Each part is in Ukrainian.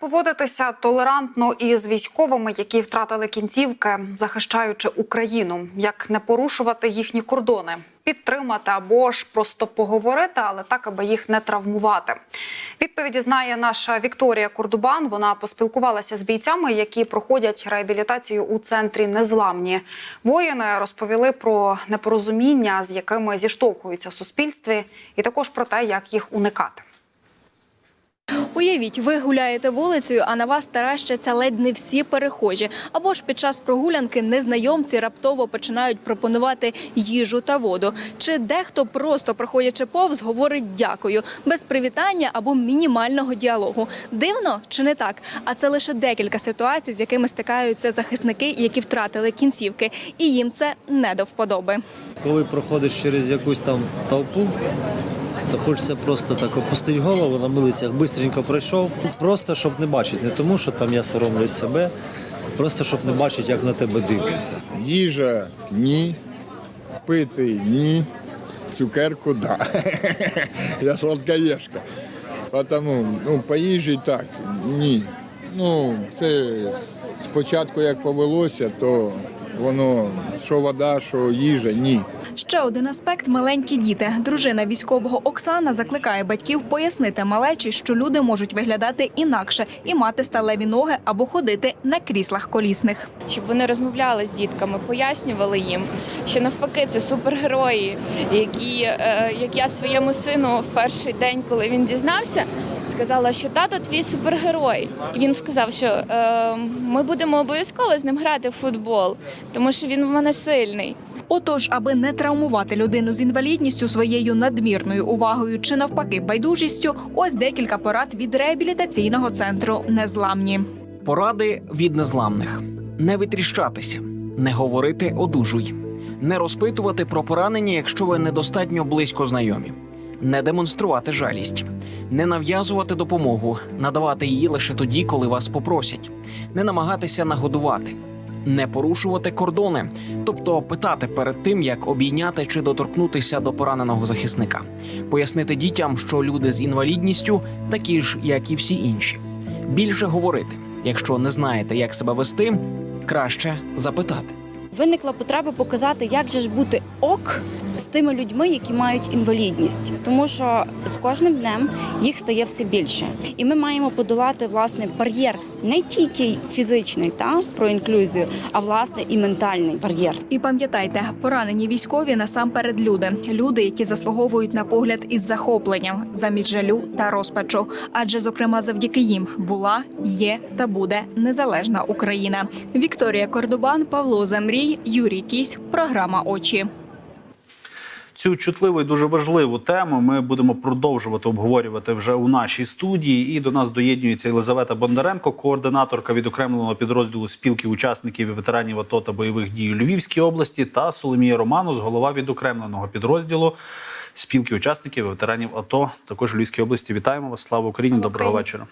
поводитися толерантно із військовими, які втратили кінцівки, захищаючи Україну, як не порушувати їхні кордони, підтримати або ж просто поговорити, але так, аби їх не травмувати. Відповіді знає наша Вікторія Кордубан. Вона поспілкувалася з бійцями, які проходять реабілітацію у центрі Незламні. Воїни розповіли про непорозуміння, з якими зіштовхуються в суспільстві, і також про те, як їх уникати. Уявіть, ви гуляєте вулицею, а на вас таращаться ледь не всі перехожі. Або ж під час прогулянки незнайомці раптово починають пропонувати їжу та воду. Чи дехто просто проходячи повз, говорить дякую без привітання або мінімального діалогу. Дивно чи не так? А це лише декілька ситуацій, з якими стикаються захисники, які втратили кінцівки, і їм це не до вподоби. Коли проходиш через якусь там толпу, то хочеться просто так опустити голову на милицях, бистренько пройшов. Просто щоб не бачити, не тому, що там я соромлюсь себе, просто щоб не бачити, як на тебе дивляться. Їжа ні, пити ні, цукерку да. Я сладкоежка. Тому ну, по їжі так, ні. Ну, це спочатку як повелося, то воно що вода, що їжа, ні. Ще один аспект маленькі діти. Дружина військового Оксана закликає батьків пояснити малечі, що люди можуть виглядати інакше і мати сталеві ноги або ходити на кріслах колісних. щоб вони розмовляли з дітками, пояснювали їм, що навпаки це супергерої, які е, як я своєму сину в перший день, коли він дізнався, сказала, що тато твій супергерой. І він сказав, що е, ми будемо обов'язково з ним грати в футбол, тому що він в мене сильний. Отож, аби не травмувати людину з інвалідністю своєю надмірною увагою чи навпаки байдужістю, ось декілька порад від реабілітаційного центру Незламні. Поради від незламних: не витріщатися, не говорити одужуй, не розпитувати про поранення, якщо ви недостатньо близько знайомі, не демонструвати жалість, не нав'язувати допомогу, надавати її лише тоді, коли вас попросять, не намагатися нагодувати. Не порушувати кордони, тобто питати перед тим, як обійняти чи доторкнутися до пораненого захисника, пояснити дітям, що люди з інвалідністю такі ж, як і всі інші. Більше говорити. Якщо не знаєте, як себе вести, краще запитати. Виникла потреба показати, як же ж бути ок з тими людьми, які мають інвалідність, тому що з кожним днем їх стає все більше, і ми маємо подолати власне бар'єр не тільки фізичний та про інклюзію, а власне і ментальний бар'єр. І пам'ятайте, поранені військові насамперед люди, люди, які заслуговують на погляд із захопленням, замість жалю та розпачу. Адже, зокрема, завдяки їм була, є та буде незалежна Україна. Вікторія Кордобан, Павло Замрій, Юрій Кісь. Програма очі. Цю чутливу і дуже важливу тему ми будемо продовжувати обговорювати вже у нашій студії. І до нас доєднюється Єлизавета Бондаренко, координаторка відокремленого підрозділу спілки учасників і ветеранів АТО та бойових дій у Львівській області, та Соломія Романус, голова відокремленого підрозділу спілки учасників і ветеранів АТО, також у Львівській області. Вітаємо вас! Слава Україні! Доброго вечора!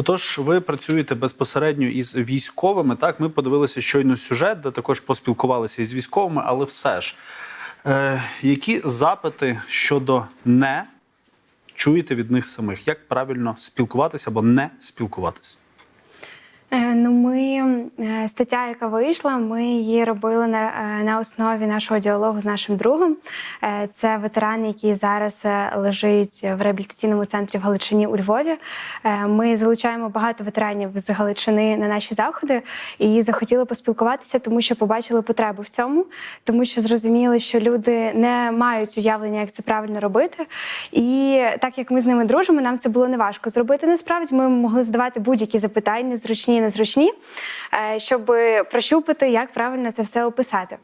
Отож, ви працюєте безпосередньо із військовими. Так, ми подивилися щойно сюжет, де також поспілкувалися із військовими, але все ж, е, які запити щодо не чуєте від них самих? Як правильно спілкуватися або не спілкуватися? Е, Ну, ми е, стаття, яка вийшла, ми її робили на, е, на основі нашого діалогу з нашим другом. Це ветеран, який зараз лежить в реабілітаційному центрі в Галичині у Львові. Ми залучаємо багато ветеранів з Галичини на наші заходи і захотіли поспілкуватися, тому що побачили потребу в цьому, тому що зрозуміли, що люди не мають уявлення, як це правильно робити. І так як ми з ними дружимо, нам це було неважко зробити. Насправді ми могли задавати будь-які запитання, зручні, незручні, е, щоб прощупати, як правильно це все описати.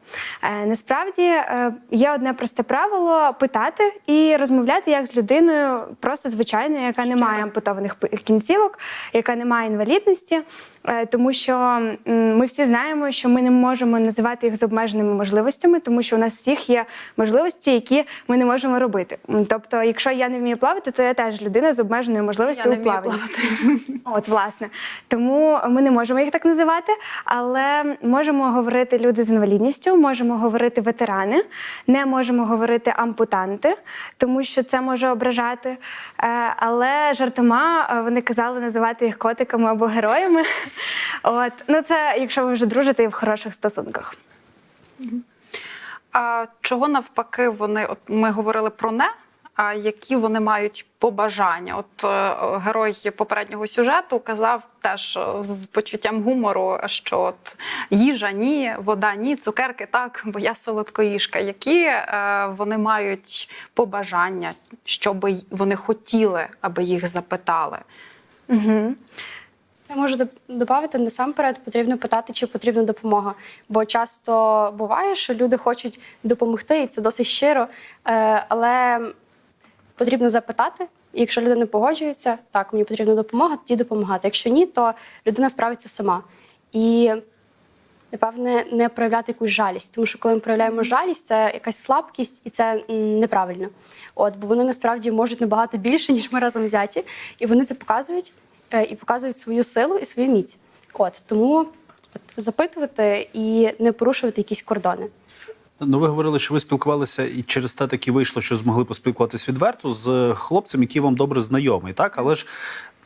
Е, Насправді е, є одне просте правило питати і розмовляти як з людиною, просто звичайною, яка не має ампутованих кінцівок, яка не має інвалідності, тому що ми всі знаємо, що ми не можемо називати їх з обмеженими можливостями, тому що у нас всіх є можливості, які ми не можемо робити. Тобто, якщо я не вмію плавати, то я теж людина з обмеженою можливістю не у плаванні. От, власне. Тому ми не можемо їх так називати, але можемо говорити люди з інвалідністю, можемо говорити ветерани, не можемо говорити ампутанти, тому що це може ображати. Е, Але жартома е, вони казали називати їх котиками або героями. От ну це якщо ви вже дружите і в хороших стосунках. А чого навпаки вони, от ми говорили про не, які вони мають побажання? От е, герой попереднього сюжету казав теж е, з почуттям гумору, що от їжа ні, вода ні, цукерки так, бо я солодкоїжка. Які е, вони мають побажання, що би вони хотіли, аби їх запитали? Угу. Я можу додати, насамперед потрібно питати, чи потрібна допомога. Бо часто буває, що люди хочуть допомогти, і це досить щиро. Але потрібно запитати. І якщо людина погоджується, так, мені потрібна допомога, тоді допомагати. Якщо ні, то людина справиться сама. І, напевне, не проявляти якусь жалість. Тому що коли ми проявляємо жалість, це якась слабкість, і це неправильно. От, бо вони насправді можуть набагато більше, ніж ми разом взяті, і вони це показують е, і показують свою силу і свою міць. От тому от, запитувати і не порушувати якісь кордони. Ну, ви говорили, що ви спілкувалися і через те таки вийшло, що змогли поспілкуватись відверто з хлопцем, який вам добре знайомий, так? Але ж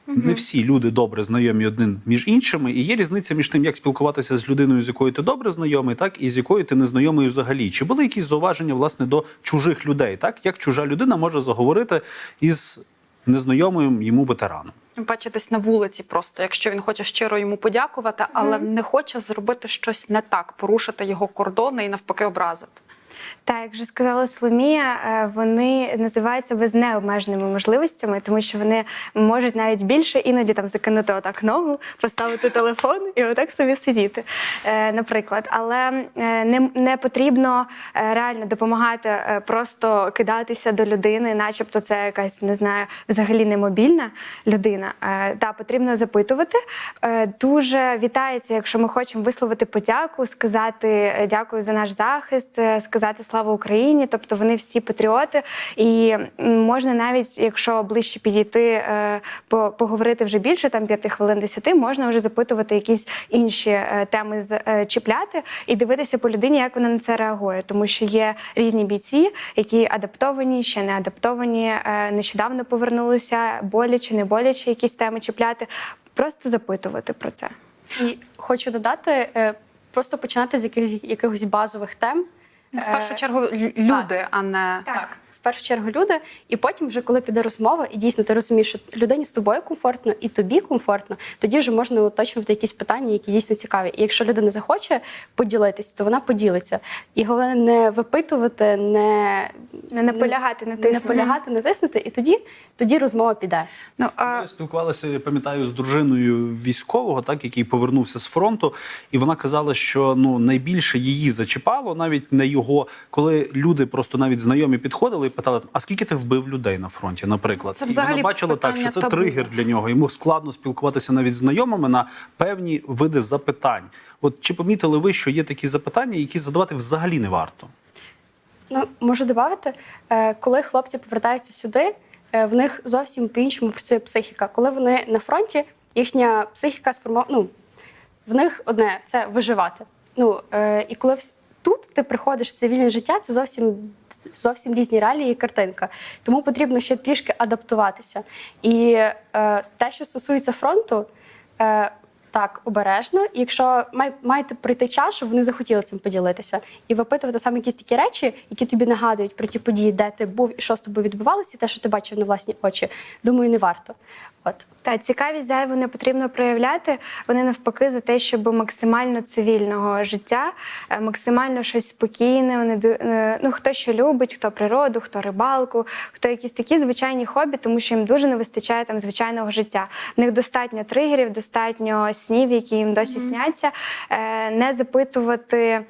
не всі люди добре знайомі один між іншими, і є різниця між тим, як спілкуватися з людиною, з якою ти добре знайомий, так і з якою ти не знайомий взагалі. Чи були якісь зауваження власне до чужих людей? Так як чужа людина може заговорити із незнайомим йому ветераном? Бачитись на вулиці, просто якщо він хоче щиро йому подякувати, але не хоче зробити щось не так, порушити його кордони і навпаки образити. Так, як вже сказала Соломія, е, вони називаються без необмеженими можливостями, тому що вони можуть навіть більше іноді там закинути отак ногу, поставити телефон і отак собі сидіти, е, наприклад. Але е, не, не потрібно реально допомагати просто кидатися до людини, начебто це якась не знаю, взагалі немобільна людина. Е, Та потрібно запитувати. Дуже вітається, якщо ми хочемо висловити подяку, сказати дякую за наш захист, сказати слава Україні. Тобто вони всі патріоти, і можна навіть, якщо ближче підійти, е, по- поговорити вже більше, там п'яти хвилин, десяти, можна вже запитувати якісь інші е, теми е, чіпляти і дивитися по людині, як вона на це реагує, тому що є різні бійці, які адаптовані, ще не адаптовані, нещодавно повернулися, боляче, не боляче, якісь теми чіпляти. Просто запитувати про це. І хочу додати, просто починати з якихось, якихось базових тем. В першу Е, чергу лю- люди, а не Так. Першу чергу люди, і потім, вже коли піде розмова, і дійсно ти розумієш, що людині з тобою комфортно і тобі комфортно, тоді вже можна уточнювати якісь питання, які дійсно цікаві. І якщо людина захоче поділитись, то вона поділиться. І головне не випитувати, не, Не наполягати, не не наполягати, не тиснути, і тоді, тоді розмова піде. ну а Ми спілкувалися, я пам'ятаю, з дружиною військового, так який повернувся з фронту, і вона казала, що ну найбільше її зачіпало, навіть не його, коли люди просто навіть знайомі підходили питали, а скільки ти вбив людей на фронті, наприклад, Це і взагалі вона бачила так, що це табу. тригер для нього. Йому складно спілкуватися навіть з знайомими на певні види запитань. От чи помітили ви, що є такі запитання, які задавати взагалі не варто? Ну, можу додати, е, коли хлопці повертаються сюди, е, в них зовсім по-іншому працює психіка. Коли вони на фронті, їхня психіка сформована. Ну, в них одне це виживати. Ну, е, і коли тут ти приходиш в цивільне життя, це зовсім. Зовсім різні реалії і картинка. Тому потрібно ще трішки адаптуватися. І е, те, що стосується фронту, е, так, обережно. Якщо май, маєте прийти час, щоб вони захотіли цим поділитися, і випитувати саме якісь такі речі, які тобі нагадують про ті події, де ти був і що з тобою відбувалося, і те, що ти бачив на власні очі, думаю, не варто. От. Та цікавість зайву не потрібно проявляти. Вони навпаки за те, щоб максимально цивільного життя, е, максимально щось спокійне. Вони е, ну хто що любить, хто природу, хто рибалку, хто якісь такі звичайні хобі, тому що їм дуже не вистачає там звичайного життя. В них достатньо тригерів, достатньо снів, які їм досі сняться. Е, Не запитувати.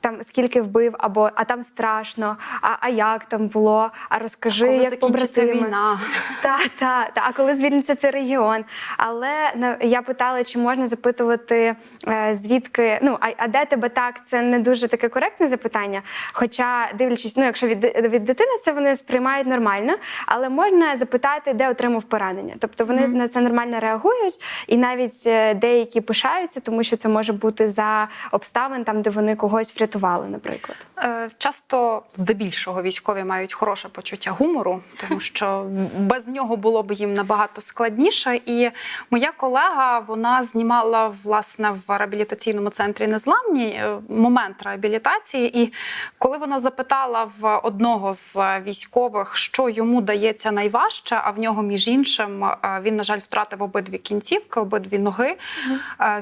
Там скільки вбив, або а там страшно, а, а як там було, а розкажи, Коли як побратими. війна. Та, та, та. А коли звільниться цей регіон? Але на- я питала, чи можна запитувати, е, звідки, ну, а, а де тебе так? Це не дуже таке коректне запитання. Хоча, дивлячись, ну, якщо від, від дитини це вони сприймають нормально, але можна запитати, де отримав поранення. Тобто вони на це нормально реагують, і навіть е, деякі пишаються, тому що це може бути за обставин, там, де вони когось врятували, наприклад. Е, Часто здебільшого військові мають хороше почуття гумору, тому що без нього було б їм набагато складніше. І моя колега вона знімала власне в реабілітаційному центрі Незламні е, момент реабілітації. І коли вона запитала в одного з військових, що йому дається найважче, а в нього, між іншим, е, він, на жаль, втратив обидві кінцівки, обидві ноги.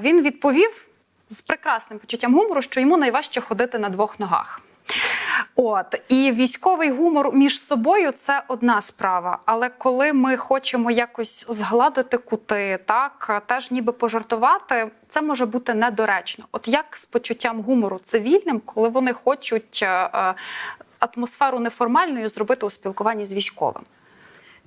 Він відповів з прекрасним почуттям гумору, що йому найважче ходити на двох ногах. От і військовий гумор між собою це одна справа. Але коли ми хочемо якось згладити кути, так теж ніби пожартувати, це може бути недоречно. От як з почуттям гумору цивільним, коли вони хочуть е, е, атмосферу неформальною зробити у спілкуванні з військовим.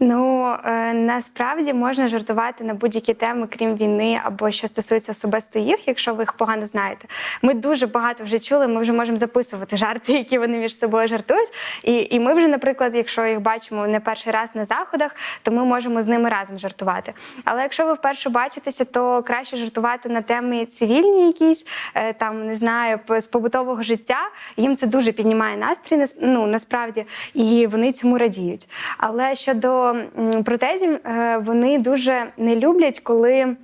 Ну е, насправді можна жартувати на будь-які теми, крім війни, або що стосується особисто їх, якщо ви їх погано знаєте. Ми дуже багато вже чули. Ми вже можемо записувати жарти, які вони між собою жартують. І, і ми вже, наприклад, якщо їх бачимо не перший раз на заходах, то ми можемо з ними разом жартувати. Але якщо ви вперше бачитеся, то краще жартувати на теми цивільні, якісь е, там не знаю, з побутового життя. Їм це дуже піднімає настрій, нас- ну насправді, і вони цьому радіють. Але щодо протезів, е, вони дуже не люблять, коли.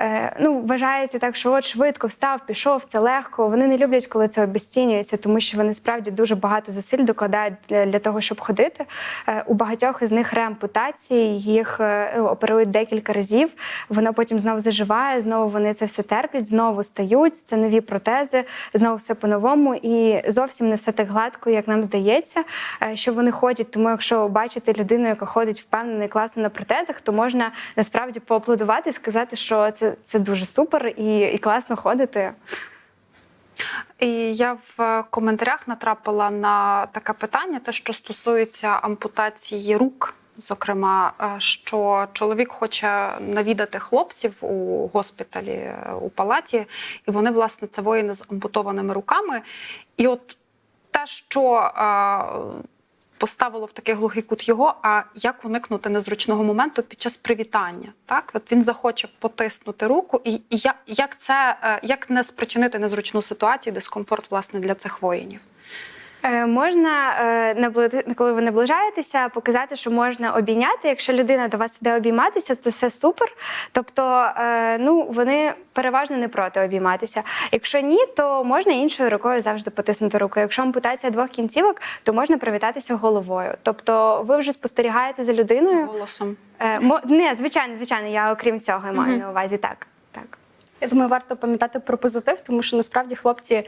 Е, Ну, вважається так, що от швидко встав, пішов, це легко. Вони не люблять, коли це обезцінюється, тому що вони справді дуже багато зусиль докладають для, для того, щоб ходити. Е, У багатьох із них реампутації, їх е, ну, оперують декілька разів. Воно потім знову заживає, знову вони це все терплять, знову стають. Це нові протези, знову все по-новому. І зовсім не все так гладко, як нам здається, що вони ходять. Тому, якщо бачите людину, яка ходить впевнено і класно на протезах, то можна насправді поаплодувати і сказати, що це, це дуже супер і, і класно ходити. І я в коментарях натрапила на таке питання, те, що стосується ампутації рук. Зокрема, е, що чоловік хоче навідати хлопців у госпіталі е, у палаті, і вони, власне, це воїни з ампутованими руками. І от те, що е, поставило в такий глухий кут його, а як уникнути незручного моменту під час привітання. Так, от він захоче потиснути руку, і, як це е, як не спричинити незручну ситуацію, дискомфорт власне для цих воїнів. Е, Можна, е, коли ви наближаєтеся, показати, що можна обійняти. Якщо людина до вас іде обійматися, то це супер. Тобто, е, ну вони переважно не проти обійматися. Якщо ні, то можна іншою рукою завжди потиснути руку. Якщо ампутація двох кінцівок, то можна привітатися головою. Тобто, ви вже спостерігаєте за людиною. Голосом. Не, звичайно, звичайно, я окрім цього маю на увазі так. так. Я думаю, варто пам'ятати про позитив, тому що насправді хлопці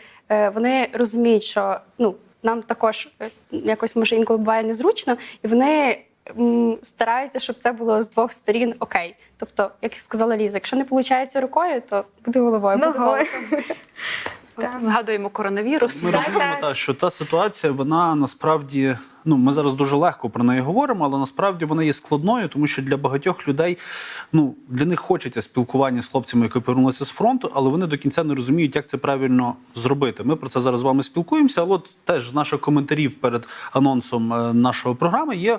вони розуміють, що ну нам також е, якось може інколи буває незручно, і вони м, стараються, щоб це було з двох сторін окей. Тобто, як сказала Ліза, якщо не виходить рукою, то буде головою, буде Ногою. голосом. Згадуємо коронавірус. Ми розуміємо, та, що та ситуація, вона насправді, ну ми зараз дуже легко про неї говоримо, але насправді вона є складною, тому що для багатьох людей, ну для них хочеться спілкування з хлопцями, які повернулися з фронту, але вони до кінця не розуміють, як це правильно зробити. Ми про це зараз з вами спілкуємося. Але от теж з наших коментарів перед анонсом е, нашої програми є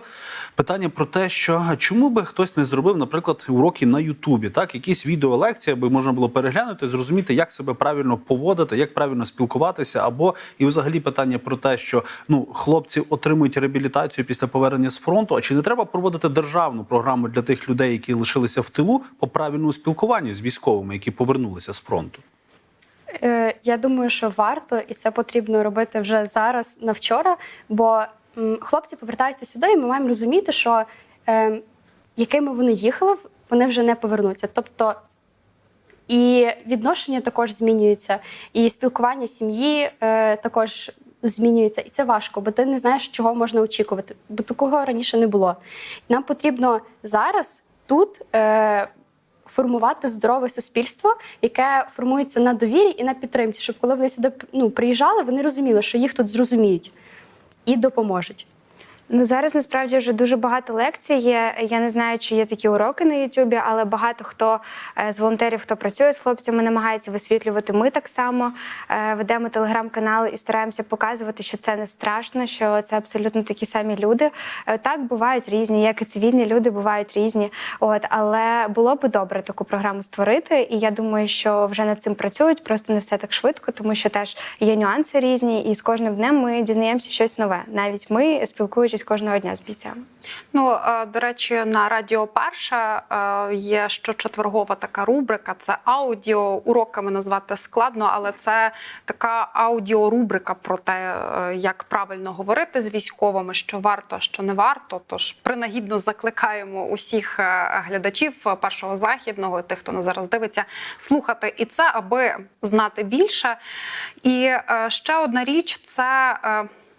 питання про те, що чому би хтось не зробив, наприклад, уроки на Ютубі, так якісь відеолекції, аби можна було переглянути, зрозуміти, як себе правильно поводити, як правильно спілкуватися, або і взагалі питання про те, що ну хлопці отримують реабілітацію після повернення з фронту. А чи не треба проводити державну програму для тих людей, які лишилися в тилу, по правильному спілкуванню з військовими, які повернулися з фронту? Е, Я думаю, що варто, і це потрібно робити вже зараз на вчора. Бо хлопці повертаються сюди, і ми маємо розуміти, що е, якими вони їхали, вони вже не повернуться. Тобто і відношення також змінюються, і спілкування сім'ї е, також змінюється. І це важко, бо ти не знаєш, чого можна очікувати, бо такого раніше не було. Нам потрібно зараз тут. Е, формувати здорове суспільство, яке формується на довірі і на підтримці, щоб коли вони сюди ну, приїжджали, вони розуміли, що їх тут зрозуміють і допоможуть. Ну зараз насправді вже дуже багато лекцій є. Я не знаю, чи є такі уроки на Ютубі, але багато хто е, з волонтерів, хто працює з хлопцями, намагається висвітлювати. Ми так само е, ведемо телеграм-канали і стараємося показувати, що це не страшно, що це абсолютно такі самі люди. Е, Так бувають різні, як і цивільні люди бувають різні. От але було би добре таку програму створити. І я думаю, що вже над цим працюють. Просто не все так швидко, тому що теж є нюанси різні, і з кожним днем ми дізнаємося щось нове. Навіть ми спілкуючись кожного дня з бійцями. Ну, е, до речі, на Радіо Перше е, є щочетвергова така рубрика. Це аудіо. Уроками назвати складно, але це така аудіорубрика про те, е, як правильно говорити з військовими, що варто, що не варто. Тож принагідно закликаємо усіх глядачів першого західного, тих, хто нас зараз дивиться, слухати і це, аби знати більше. І ще одна річ це.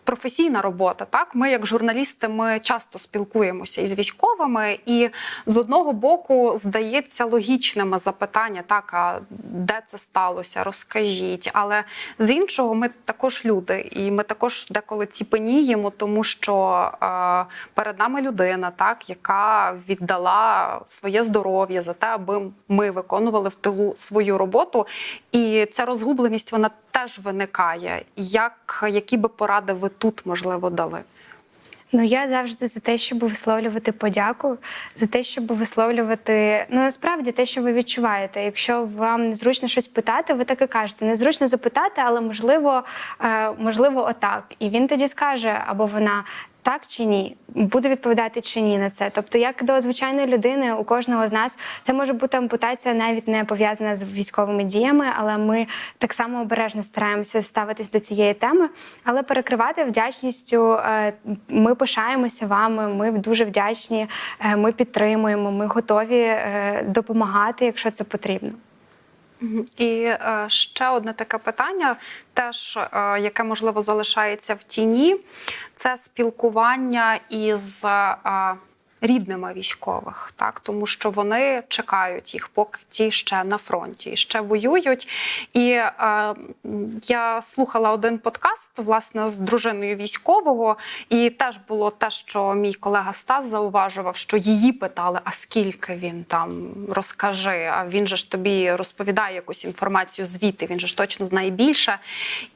Професійна робота. Так, ми, як журналісти, ми часто спілкуємося із військовими, і з одного боку здається логічними запитання, так а де це сталося, розкажіть. Але з іншого, ми також люди, і ми також деколи ціпеніємо, тому що е, перед нами людина, так, яка віддала своє здоров'я за те, аби ми виконували в тилу свою роботу. І ця розгубленість вона теж виникає. Як які би поради ви тут можливо дали? Ну я завжди за те, щоб висловлювати подяку, за те, щоб висловлювати ну насправді те, що ви відчуваєте. Якщо вам незручно щось питати, ви так і кажете. Незручно запитати, але можливо, е, можливо, отак. І він тоді скаже або вона. Так чи ні, буде відповідати чи ні на це. Тобто, як до звичайної людини, у кожного з нас це може бути ампутація, навіть не пов'язана з військовими діями, але ми так само обережно стараємося ставитись до цієї теми. Але перекривати вдячністю, е, ми пишаємося вами. Ми дуже вдячні. е, Ми підтримуємо. Ми готові е, допомагати, якщо це потрібно. І е, ще одне таке питання, теж е, яке можливо залишається в тіні, це спілкування із е, рідними військових, так тому що вони чекають їх, поки ті ще на фронті, ще воюють. І е, я слухала один подкаст власне з дружиною військового, і теж було те, що мій колега Стас зауважував, що її питали: а скільки він там розкажи? А він же ж тобі розповідає якусь інформацію звідти, він же ж точно знає більше.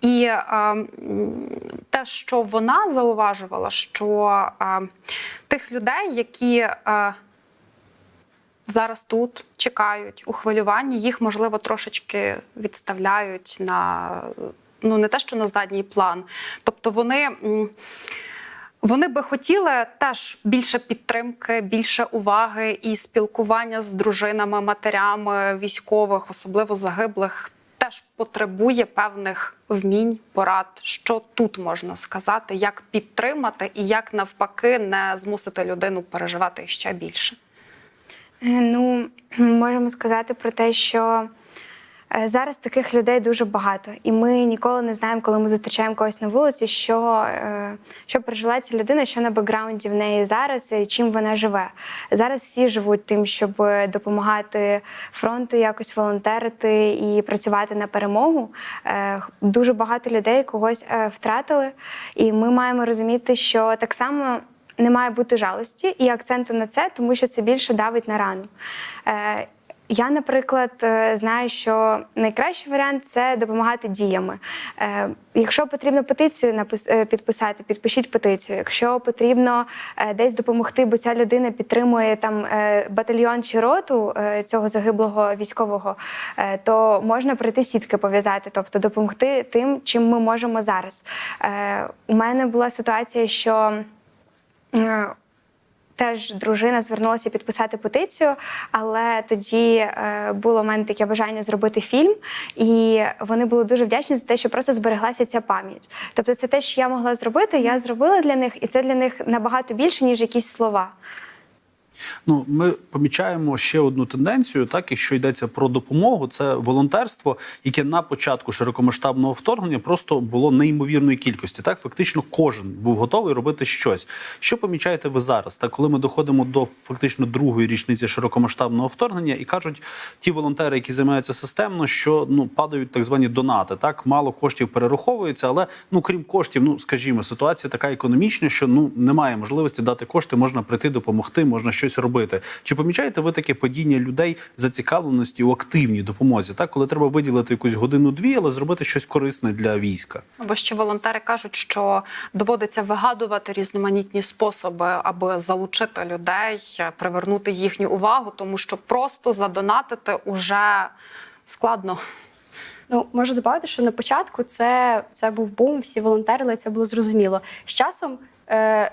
І е, те, що вона зауважувала, що е, тих людей, які е, зараз тут чекають у хвилюванні, їх можливо трошечки відставляють на ну не те, що на задній план. Тобто вони. Вони би хотіли теж більше підтримки, більше уваги і спілкування з дружинами, матерями військових, особливо загиблих, теж потребує певних вмінь, порад, що тут можна сказати, як підтримати і як навпаки не змусити людину переживати ще більше. Е, Ну, можемо сказати про те, що зараз таких людей дуже багато, і ми ніколи не знаємо, коли ми зустрічаємо когось на вулиці, що, е, що пережила ця людина, що на бекграунді в неї зараз, і чим вона живе. Зараз всі живуть тим, щоб допомагати фронту, якось волонтерити і працювати на перемогу. Е, Дуже багато людей когось е, втратили, і ми маємо розуміти, що так само не має бути жалості і акценту на це, тому що це більше давить на рану. Е, я, наприклад, е, знаю, що найкращий варіант це допомагати діями. Е, Якщо потрібно петицію е, підписати, підпишіть петицію. Якщо потрібно десь допомогти, бо ця людина підтримує там батальйон чи роту цього загиблого військового, то можна прийти сітки пов'язати, тобто допомогти тим, чим ми можемо зараз. У мене була ситуація, що. Теж дружина звернулася підписати петицію, але тоді е, було в мене таке бажання зробити фільм, і вони були дуже вдячні за те, що просто збереглася ця пам'ять. Тобто, це те, що я могла зробити, я зробила для них, і це для них набагато більше, ніж якісь слова. Ну, ми помічаємо ще одну тенденцію, так якщо йдеться про допомогу, це волонтерство, яке на початку широкомасштабного вторгнення просто було неймовірної кількості. Так, фактично, кожен був готовий робити щось. Що помічаєте ви зараз? Так, коли ми доходимо до фактично другої річниці широкомасштабного вторгнення, і кажуть ті волонтери, які займаються системно, що ну падають так звані донати. Так мало коштів перераховується, але ну крім коштів, ну скажімо, ситуація така економічна, що ну немає можливості дати кошти, можна прийти допомогти, можна щось робити. Чи помічаєте ви таке падіння людей зацікавленості у активній допомозі? Так, коли треба виділити якусь годину-дві, але зробити щось корисне для війська? Або ще волонтери кажуть, що доводиться вигадувати різноманітні способи, аби залучити людей, привернути їхню увагу, тому що просто задонатити уже складно. Ну, можу додати, що на початку це, це був бум, всі волонтерили, це було зрозуміло. З часом е,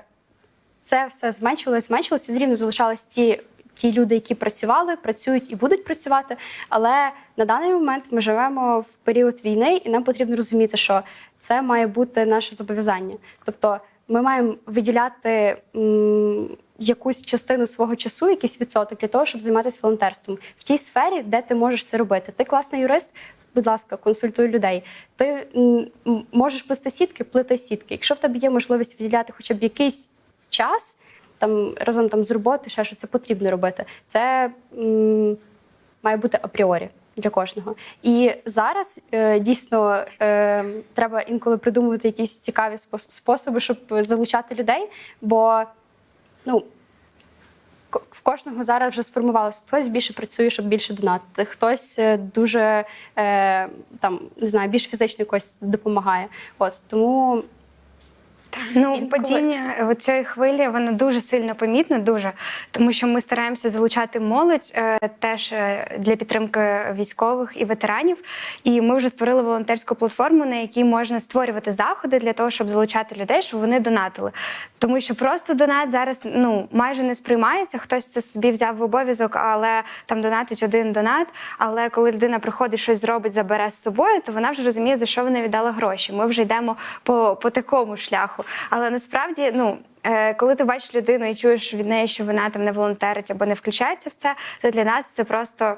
це все зменшилось, зменшилось, і все рівно залишались ті, ті люди, які працювали, працюють і будуть працювати. Але на даний момент ми живемо в період війни, і нам потрібно розуміти, що це має бути наше зобов'язання. Тобто ми маємо виділяти. М, Якусь частину свого часу, якийсь відсоток для того, щоб займатися волонтерством в тій сфері, де ти можеш це робити. Ти класний юрист, будь ласка, консультуй людей. Ти можеш плести сітки, плити сітки. Якщо в тебе є можливість виділяти хоча б якийсь час, там разом там з роботи, ще що це потрібно робити. Це м, має бути апріорі. Для кожного. І зараз е, дійсно е, треба інколи придумувати якісь цікаві способи, щоб залучати людей. Бо ну, в кожного зараз вже сформувалося. Хтось більше працює, щоб більше донатити, хтось е, дуже е, там не знаю, більш фізично якось допомагає. От тому Ну, Інколи- падіння цієї хвилі воно дуже сильно помітно, дуже тому, що ми стараємося залучати молодь е, теж е, для підтримки військових і ветеранів. І ми вже створили волонтерську платформу, на якій можна створювати заходи для того, щоб залучати людей, щоб вони донатили. Тому що просто донат зараз ну майже не сприймається. Хтось це собі взяв в обов'язок, але там донатить один донат. Але коли людина приходить, щось зробить, забере з собою, то вона вже розуміє, за що вона віддала гроші. Ми вже йдемо по, по такому шляху. Але насправді, ну. е, Коли ти бачиш людину і чуєш від неї, що вона там не волонтерить або не включається в це, то для нас це просто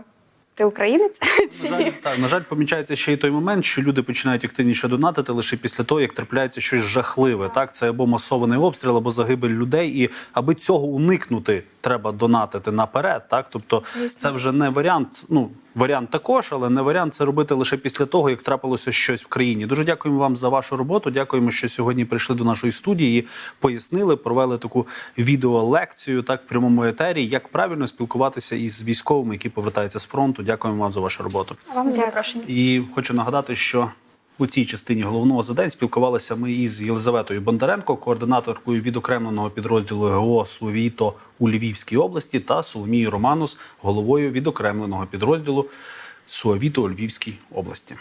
ти українець На жаль, так, на жаль, помічається ще й той момент, що люди починають активніше донатити лише після того, як трапляється щось жахливе. Так, це або масований обстріл, або загибель людей. І аби цього уникнути, треба донатити наперед. Так, тобто, це вже не варіант. Ну варіант також, але не варіант це робити лише після того, як трапилося щось в країні. Дуже дякуємо вам за вашу роботу. Дякуємо, що сьогодні прийшли до нашої студії, і пояснили, провели таку відеолекцію так в прямому етері, як правильно спілкуватися із військовими, які повертаються з фронту. Дякуємо вам за вашу роботу. вам за запрошення. І хочу нагадати, що у цій частині головного за день спілкувалися ми із Єлизаветою Бондаренко, координаторкою відокремленого підрозділу ГО «Сувіто» у Львівській області, та Соломією Романус, головою відокремленого підрозділу Суавіто у Львівській області.